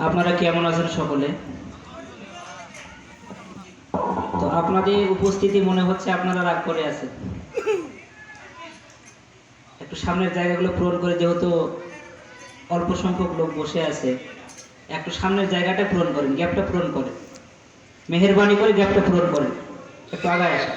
আপনারা কেমন আছেন সকলে? তো আপনাদের উপস্থিতি মনে হচ্ছে আপনারা রাগ করে আছেন। একটু সামনের জায়গাগুলো পূরণ করে যেহেতু অল্প সংখ্যক লোক বসে আছে, একটু সামনের জায়গাটা পূরণ করেন, গ্যাপটা পূরণ করেন। মেহেরবানি করে গ্যাপটা পূরণ করেন। একটু আগায় আসেন।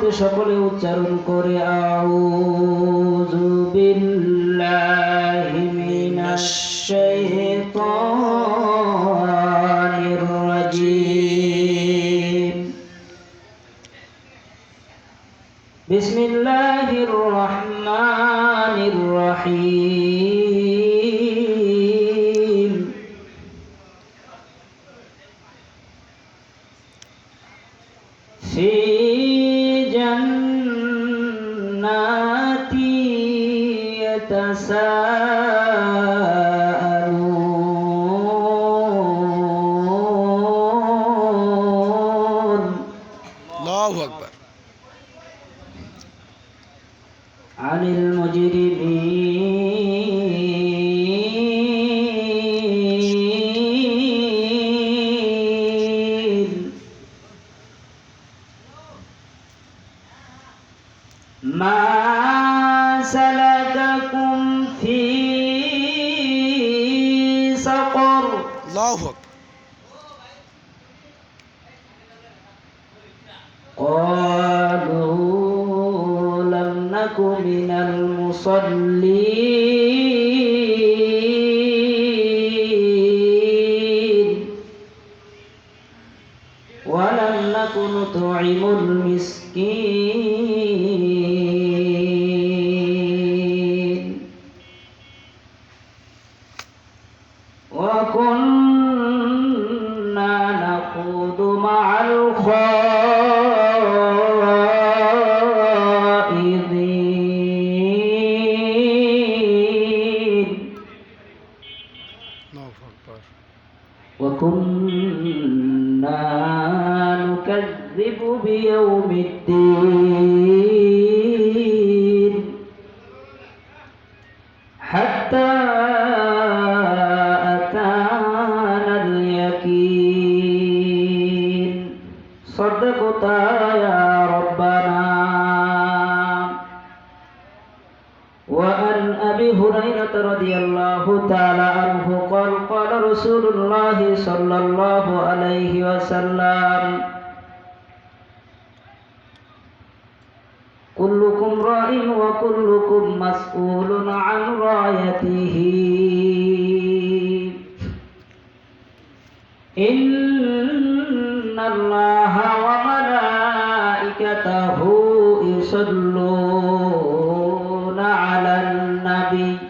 মহাব্বতে সকলে উচ্চারণ করে আউযু বিল্লাহি মিনাশ শাইতানির রাজিম. বিসমিল্লাহির রহমানির রহিম। يتساءلون لم نك من المصلين ولم نك نطعم المسكين وكنا عنه قال قال رسول الله صلى الله عليه وسلم كلكم راع وكلكم مسؤول عن رايته. إن الله وملائكته يصلون على النبي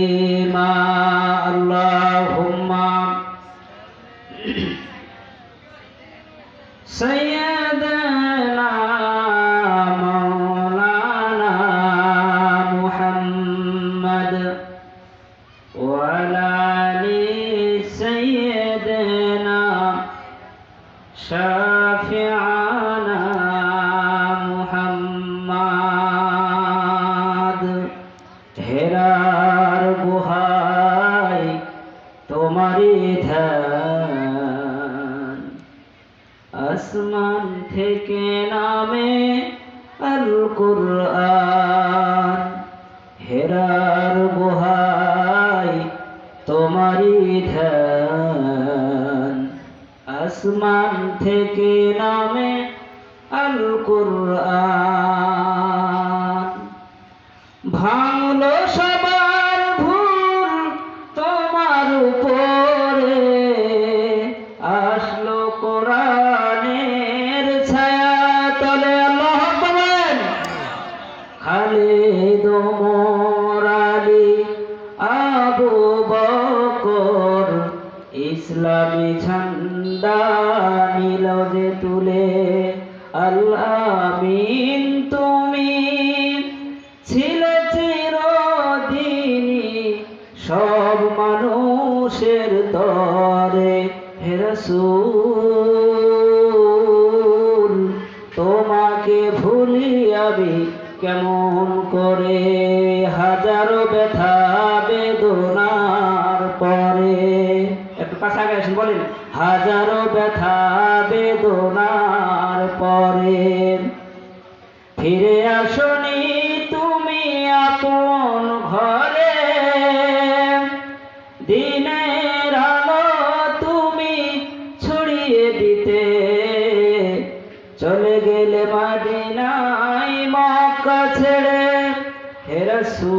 তোমারই ধ্যান। আসমান থেকে নামে আল কুরআন ভাঙলো মানুষের তরে হেরসুল তোমাকে ভুলি আমি কেমন করে? হাজারো ব্যথা, বেদনার পরে। একটু কাছাকাছি আসেন, বলেন। হাজারো ব্যথা, বেদনার পরে। হেরাসুল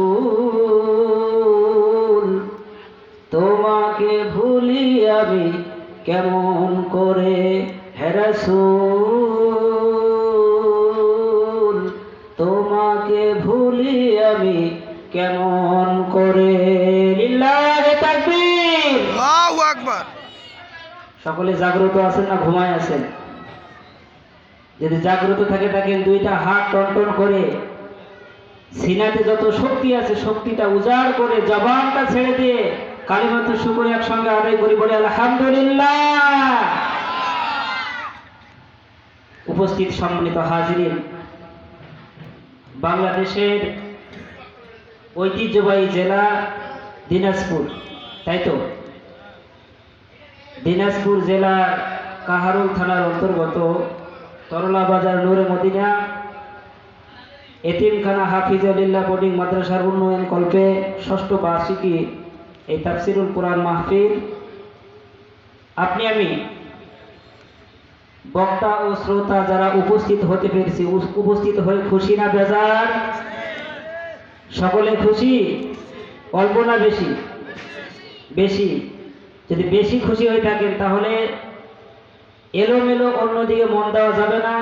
তোমাকে ভুলি আমি কেমন করে? হেরাসুল তোমাকে ভুলি আমি কেমন করে? সকলে জাগ্রত আছেন না ঘুমায় আছেন? যদি জাগ্রত থাকে থাকেন দুইটা হাত টন করে। সিনাতে যত শক্তি আছে, শক্তিটা উজাড় করে জবানটা ছেড়ে দিয়ে কালিমাত শুকুর একসঙ্গে আদায় করি বলে আলহামদুলিল্লাহ। উপস্থিত সম্মানিত হাজিরিন, বাংলাদেশের ঐতিহ্যবাহী জেলা দিনাজপুর, তাই তো? দিনাজপুর জেলার কাহারুল থানার অন্তর্গত তরলা বাজার নূরে মদিনা এতিমখানা হাফিজ আলিল্লাহ বোর্ডিং মাদ্রাসার উন্নয়ন কল্পে ষষ্ঠ বার্ষিকী এই তাফসিরুল কোরআন মাহফিল। আপনি আমি বক্তা ও শ্রোতা যারা উপস্থিত হতে পেরেছি উপস্থিত হয়ে খুশি না বেজার? সকলে খুশি? অল্প না বেশি? বেশি। যদি বেশি খুশি হয়ে থাকেন, তাহলে এলোমেলো অন্যদিকে মন দেওয়া যাবে না।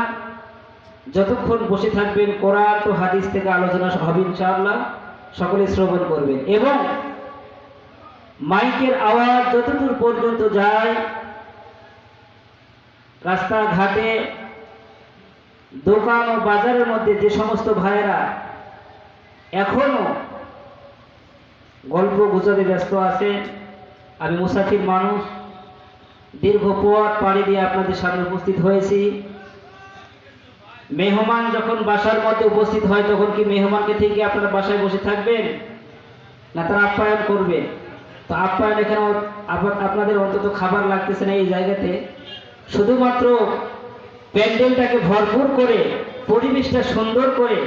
যতক্ষণ বসে থাকবেন কোরআন তো হাদিস থেকে আলোচনা হবে ইনশাআল্লাহ, সকলে শ্রবণ করবেন। এবং মাইকের আওয়াজ যতদূর পর্যন্ত যায়, রাস্তাঘাটে, দোকান ও বাজারের মধ্যে যে সমস্ত ভাইয়েরা এখনও গল্প গুজবে ব্যস্ত আছে, আমি মুসাফির মানুষ, দীর্ঘ পথ পাড়ি দিয়ে আপনাদের সামনে উপস্থিত হয়েছি। মেহমান যখন বাসার মধ্যে উপস্থিত হয়, তখন কি মেহমানকে থেকে আপনারা বাসায় বসে থাকবেন? না তারা আপ্যায়ন করবে? তো আপ্যায়ন এখানে আপনাদের অন্তত খাবার লাগতেছে না এই জায়গাতে। শুধুমাত্র প্যান্ডেলটাকে ভরপুর করে, পরিবেশটা সুন্দর করে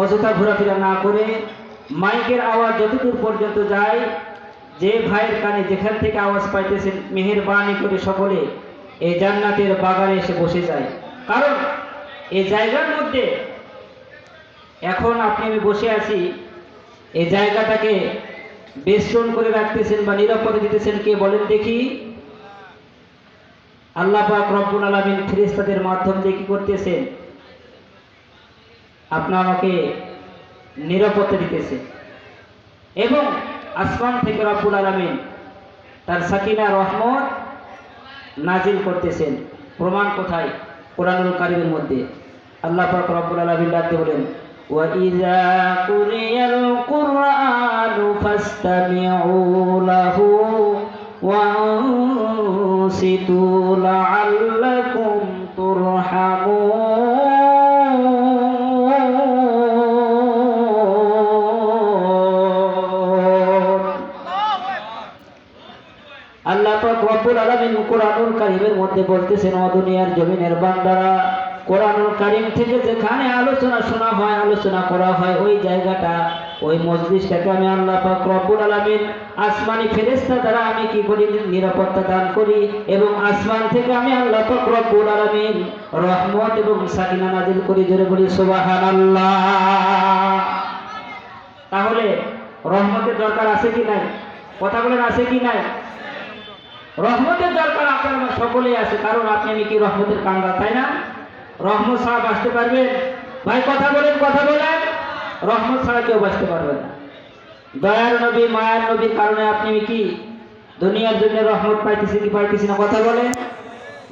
অযথা ঘোরাফেরা না করে মাইকের আওয়াজ যতদূর পর্যন্ত যায়, যে ভাইয়ের কানে যেখান থেকে আওয়াজ পাইতেছেন, মেহেরবানি করে সকলে এই জান্নাতের বাগানে এসে বসে যায়। কারণ এই জায়গার মধ্যে এখন আপনি আমি বসে আছি, এই জায়গাটাকে বেষ্টন করে রাখতেছেন বা নিরাপদে দিতেছেন কে বলেন দেখি। আল্লাহ পাক রব্বুল আলামিন ফেরেশতাদের মাধ্যম দিয়ে কি করতেছেন? আপনার আমাকে নিরাপত্তা দিতেছে এবং আসমান থেকে রব্বুল আলামিন তার সাকিনা রহমত নাজিল করতেছেন। প্রমাণ কোথায়? কোরআনুল কারিমের মধ্যে। আল্লাহ পাক রব্বুল আলামিন ডাকতে বলেন وَإِذَا قُرِئَ الْقُرْآنُ فَاسْتَمِعُوا لَهُ وَأَنصِتُوا لَعَلَّكُمْ تُرْحَمُونَ আল্লাহ পাক রব্বুল আলামিন কোরআনুল কারীমের মধ্যে বলতেছেন ও দুনিয়ার জমিনের বান্দারা কোরআনুল কারিম থেকে যেখানে আলোচনা শোনা হয়, আলোচনা করা হয়, ওই জায়গাটা, ওই মজলিসটাকে আমি আল্লাহ পাক রব্বুল আলামিন আসমানি ফেরেশতা দ্বারা আমি কি করি? নিরাপত্তা দান করি এবং আসমান থেকে আমি আল্লাহ পাক রব্বুল আলামিন রহমত এবং সাকিনা নাজিল করি। জোরে বলি, সুবহানাল্লাহ। তাহলে রহমতের দরকার আছে কি নাই? কথা বলেন, আছে কি নাই? রহমতের দরকার আপনার সকলেই আছে, কারণ আপনি আমি কি রহমতের কাঙ্গাল তাই না? রহমত ছাড়া বাঁচতে পারবেন ভাই, কথা বলেন কথা বলেন। রহমত ছাড়া কেউ বাঁচতে পারবে না। দয়ার নবী, মায়ার নবীর কারণে আপনি কি দুনিয়ার জন্য রহমত পাইতেছি কি পাইতেছি না? কথা বলেন।